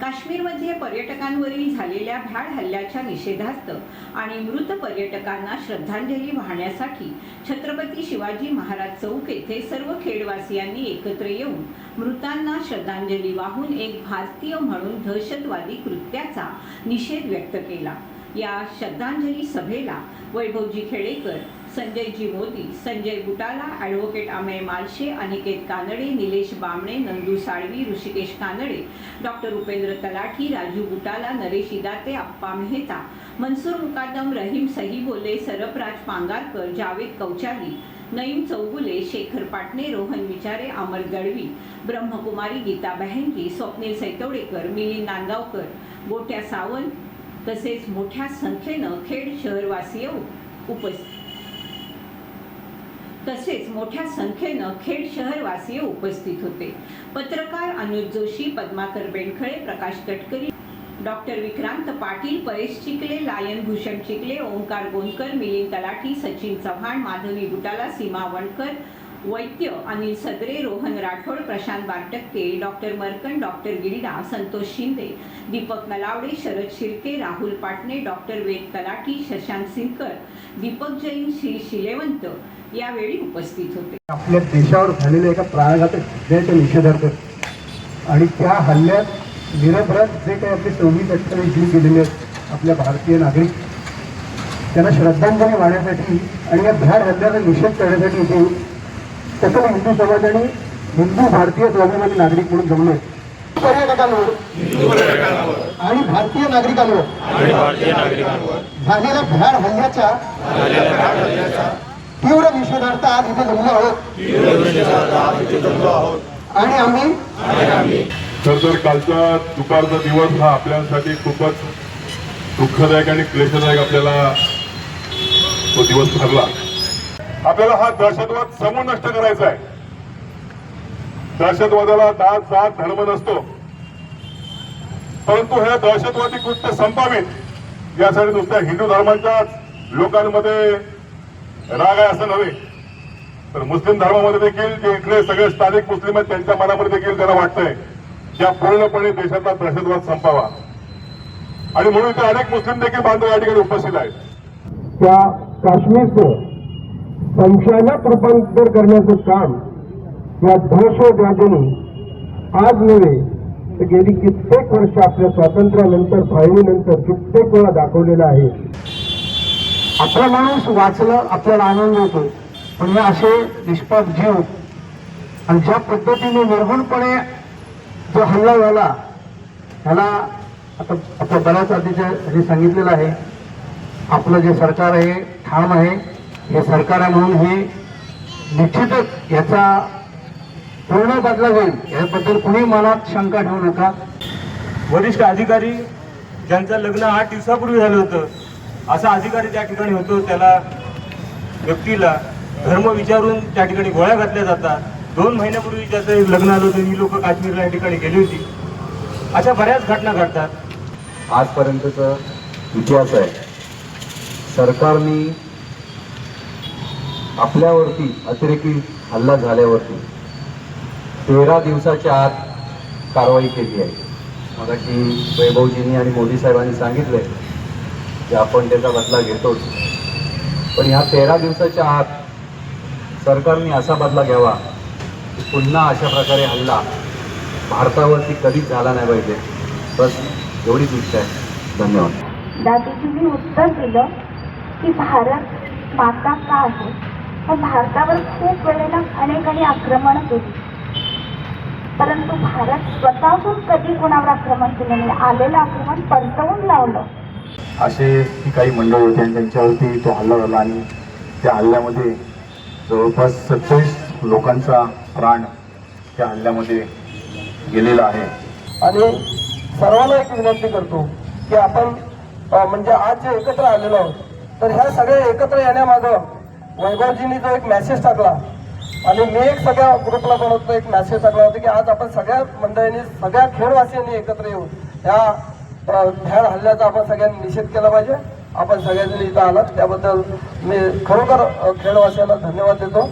काश्मीरमध्ये पर्यटकांवरील झालेल्या भ्याड हल्ल्याच्या निषेधार्थ आणि मृत पर्यटकांना श्रद्धांजली वाहण्यासाठी छत्रपती शिवाजी महाराज चौक येथे सर्व खेडवासियांनी एकत्र येऊन मृतांना श्रद्धांजली वाहून एक भारतीय म्हणून दहशतवादी कृत्याचा निषेध व्यक्त केला. या श्रद्धांजली सभेला वैभवजी खेडेकर संजयजी मोदी संजय बुटाला ॲडव्होकेट अमेय मालशे अनिकेत कानडे निलेश बामणे नंदू साळवी ऋषिकेश कानडे डॉक्टर उपेंद्र तलाठी राजू बुटाला नरेश इदाते अप्पा मेहता मनसूर मुकादम रहीम सहीबोले सरपराज पांगारकर जावेद कौचाली नईम चौगुले शेखर पाटणे रोहन विचारे अमर दळवी ब्रह्मकुमारी गीता बहनगी स्वप्नील सैतवडेकर मिलिंद नांदगावकर गोट्या सावंत तसेच मोठ्या संख्येनं खेड शहरवासीय उपस्थित तसेच मोठ्या संख्येनं खेड शहरवासीय उपस्थित होते. पत्रकार Anuj Joshi Padmakar Benkhale Prakash Tatkari doctor Vikrant Patil Paresh Chikle lion Bhushan Chikle Omkar Gondkar Milind Talathi Sachin Chavan Madhavi Gutala Seema Vankar Vaidya Anil Sadare Rohan Rathod Prashant Bartakke doctor Markan doctor Girida Santosh Shinde Deepak Nalawade Sharad Shirke Rahul Patne doctor Ved Talathi Shashank Sinkar Deepak Jain Shri Shilevant यावेळी उपस्थित होते. आपल्या देशावर झालेल्या एका प्राणघातक हल्ल्याच्या निषेधार्थ आणि त्या हल्ल्यात निरभरात जे काही आपले सव्वीस अठ्ठावीस जीव गेलेले आहेत आपल्या भारतीय नागरिक त्यांना श्रद्धांजली वाहण्यासाठी आणि या भ्याड हल्ल्याचा निषेध करण्यासाठी इथे सकल हिंदू समाज आणि हिंदू भारतीय स्वाभिमानी नागरिक म्हणून जमले पर्यटकांवर आणि भारतीय नागरिकांवर झालेल्या भ्याड हल्ल्याच्या तीव्र निषेधार्थ आज इथे जमलो आहोत. आणि आम्ही तर तर कालचा दुपारचा दिवस हा आपल्यासाठी खूपच दुःखदायक आणि क्लेशदायक आपल्याला तो दिवस ठरला. आपल्याला हा दहशतवाद समूळ नष्ट करायचा आहे. दहशतवादाला दात जात धर्म नसतो. परंतु हे दहशतवादी कृत्य संपावीत यासाठी नुसत्या हिंदू धर्माच्याच लोकांमध्ये राग आहे असं नव्हे. तर मुस्लिम धर्मामध्ये देखील जे इकडे सगळे स्थानिक मुस्लिम आहेत त्यांच्या मनामध्ये देखील त्यांना वाटतंय ज्या पूर्णपणे देशातला दहशतवाद संपावा. आणि म्हणून इथे अनेक मुस्लिम देखील बांधव या ठिकाणी उपस्थित आहेत. त्या काश्मीरचं संशयात रूपांतर करण्याचं काम या दहशतवाद्यांनी आज नव्हे तर गेली कित्येक वर्ष आपल्या स्वातंत्र्यानंतर फाळणीनंतर कित्येक वेळा दाखवलेलं आहे. आपला माणूस वाचलं आपल्याला आनंद होतो. पण हे असे निष्पाप जीव आणि ज्या पद्धतीने निर्गुणपणे जो हल्ला झाला ह्याला आता आपल्या बऱ्याच आधीच्या हे सांगितलेलं आहे. आपलं जे सरकार आहे ठाम आहे हे सरकार आहे म्हणून हे निश्चितच याचा पूर्ण बदला होईल याबद्दल कुणी मनात शंका ठेवू नका. वरिष्ठ अधिकारी ज्यांचं लग्न आठ दिवसापूर्वी झालं होतं असा अधिकारी त्या ठिकाणी होतो त्याला व्यक्तीला धर्म विचारून त्या ठिकाणी गोळ्या घातल्या जातात. दोन महिन्यापूर्वी ज्याचं लग्न आलं होतं ही लोक काश्मीरला या ठिकाणी गेली होती. अशा बऱ्याच घटना घडतात. आजपर्यंतचा इतिहास आहे. सरकारने आपल्यावरती अतिरेकी हल्ला झाल्यावरती तेरा दिवसाच्या आत कारवाई केली आहे. मगाशी वैभवजींनी आणि मोदी साहेबांनी सांगितलंय की आपण त्याचा बदला घेतोच. पण ह्या तेरा दिवसाच्या आत सरकारने असा बदला घ्यावा की पुन्हा अशा प्रकारे हल्ला भारतावरती कधीच झाला नाही पाहिजे. बस एवढीच इच्छा आहे. धन्यवाद. दादूजींनी उत्तर दिलं की भारत माता का आहे? मग भारतावर खूप वेळेला अनेकांनी आक्रमण केली. परंतु भारत स्वतःहून कधी कोणावर आक्रमण केलं नाही? आलेलं आक्रमण परतवून लावलं. असे काही मंडळ होते आणि त्यांच्यावरती तो हल्ला झाला आणि त्या हल्ल्यामध्ये जवळपास सत्तावीस लोकांचा प्राण त्या हल्ल्यामध्ये गेलेला आहे. आणि सर्वांना एक विनंती करतो की आपण म्हणजे आज जे एकत्र आलेलो आहोत तर ह्या सगळ्या एकत्र येण्यामागं वैभवजींनी जो एक मेसेज टाकला आणि मी एक सगळ्या ग्रुपला बनवतो एक मेसेज टाकला होता की आज आपण सगळ्या मंडळींनी सगळ्या खेळवासियांनी एकत्र येऊन ह्या अ, हल्ल्याचा आपण सगळ्यांनी निषेध केला पाहिजे. आपण सगळ्यांनी इथं आलात. त्याबद्दल मी खरोखर अ, खेळवासियांना धन्यवाद देतो.